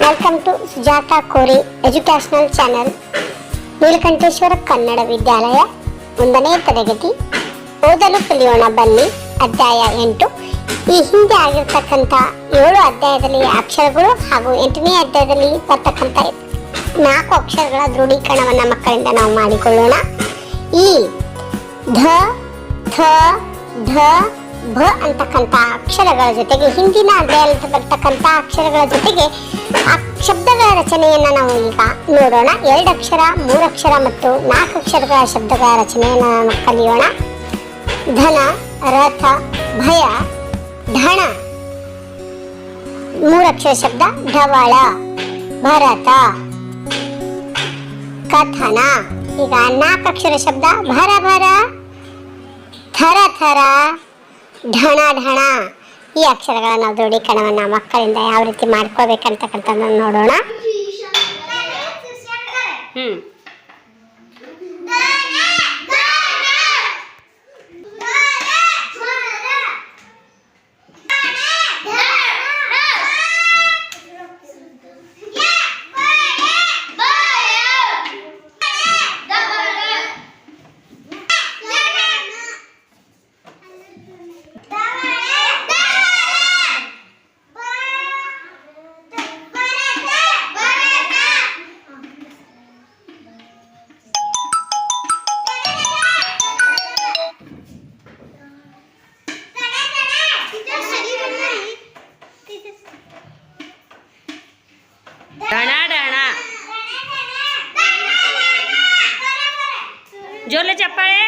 Welcome to Sujata Kori educational channel Neelakanteshwara Kannada Vidyalaya ಒಂದನೇ ತರಗತಿ. ಓದಲು ಕಲಿಯೋಣ ಬನ್ನಿ. ಅಧ್ಯಾಯ ಎಂಟು. ಈ ಹಿಂದೆ ಆಗಿರ್ತಕ್ಕಂಥ ಏಳು ಅಧ್ಯಾಯದಲ್ಲಿ ಅಕ್ಷರಗಳು ಹಾಗೂ ಎಂಟನೇ ಅಧ್ಯಾಯದಲ್ಲಿ ಬರ್ತಕ್ಕಂಥ ನಾಲ್ಕು ಅಕ್ಷರಗಳ ದೃಢೀಕರಣವನ್ನು ಮಕ್ಕಳಿಂದ ನಾವು ಮಾಡಿಕೊಳ್ಳೋಣ. ಈ ಧ, ಥ, ಧ ಭ ಅಂತಕ್ಕಂಥ ಅಕ್ಷರಗಳ ಜೊತೆಗೆ, ಹಿಂದಿನ ಅಧ್ಯಾಯದಲ್ಲಿ ಬರ್ತಕ್ಕಂಥ ಅಕ್ಷರಗಳ ಜೊತೆಗೆ ಶಬ್ದಗಳ ರಚನೆಯನ್ನು ನಾವು ಈಗ ನೋಡೋಣ. ಎರಡು ಅಕ್ಷರ, ಮೂರು ಅಕ್ಷರ ಮತ್ತು ನಾಲ್ಕು ಅಕ್ಷರಗಳ ಶಬ್ದಗಳ ರಚನೆಯನ್ನು ನಾವು ಕಲಿಯೋಣ. ಧನ, ರಥ, ಭಯ, ಢಣ. ಮೂರಕ್ಷರ ಶಬ್ದ, ಢವಳ, ಭರತ. ಕಥನ. ಈಗ ನಾಲ್ಕಕ್ಷರ ಶಬ್ದ, ಭರ ಭರ. ಥರ ಥರ. ಢಣ ಢಣ ಈ ಅಕ್ಷರಗಳನ್ನು ದೃಢೀಕರಣವನ್ನು ಮಕ್ಕಳಿಂದ ಯಾವ ರೀತಿ ಮಾಡ್ಕೋಬೇಕಂತಕ್ಕಂಥದ್ದನ್ನು ನೋಡೋಣ. ಹ್ಞೂ డనా జోర్లు చెప్పాలి.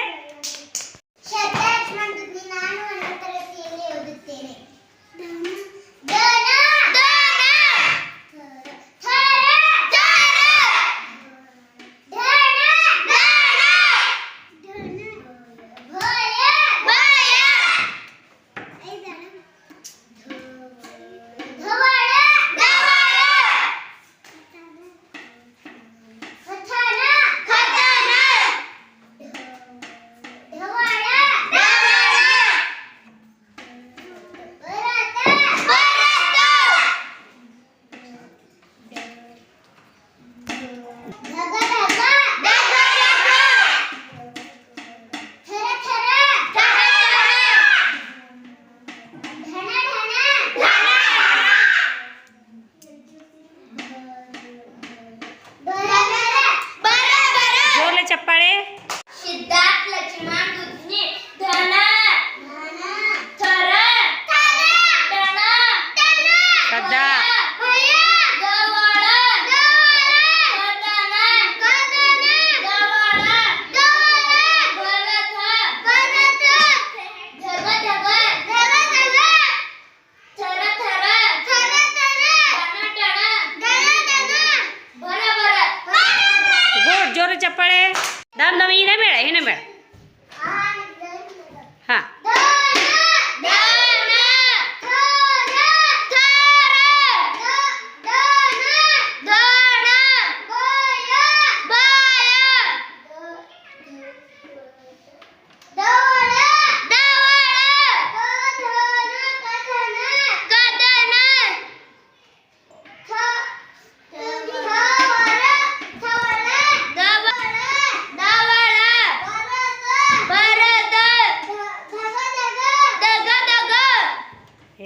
দাম দামি না বেড়া এনে বেড়া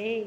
Hey.